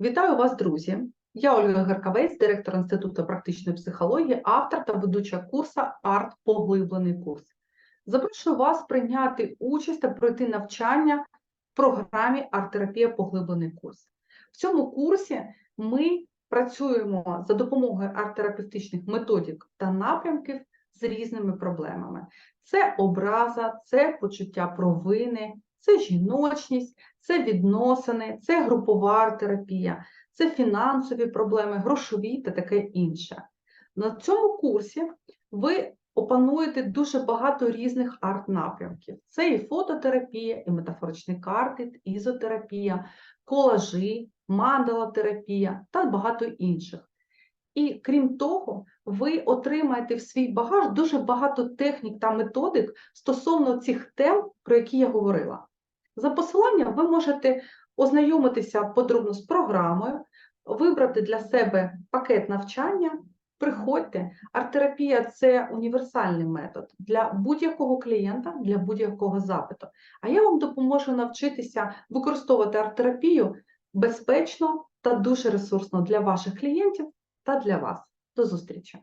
Вітаю вас, друзі! Я Ольга Гаркавець, директор Інституту практичної психології, автор та ведуча курсу Арт Поглиблений курс. Запрошую вас прийняти участь та пройти навчання в програмі Арт-терапія Поглиблений курс. В цьому курсі ми працюємо за допомогою арт-терапевтичних методик та напрямків з різними проблемами. Це образа, це почуття провини, це жіночність, це відносини, це групова арт-терапія, це фінансові проблеми, грошові та таке інше. На цьому курсі ви опануєте дуже багато різних арт-напрямків. Це і фототерапія, і метафоричні карти, ізотерапія, колажі, мандала-терапія та багато інших. І крім того, ви отримаєте в свій багаж дуже багато технік та методик стосовно цих тем, про які я говорила. За посиланням ви можете ознайомитися подробно з програмою, вибрати для себе пакет навчання. Приходьте, арт-терапія – це універсальний метод для будь-якого клієнта, для будь-якого запиту. А я вам допоможу навчитися використовувати арт-терапію безпечно та дуже ресурсно для ваших клієнтів та для вас. До зустрічі!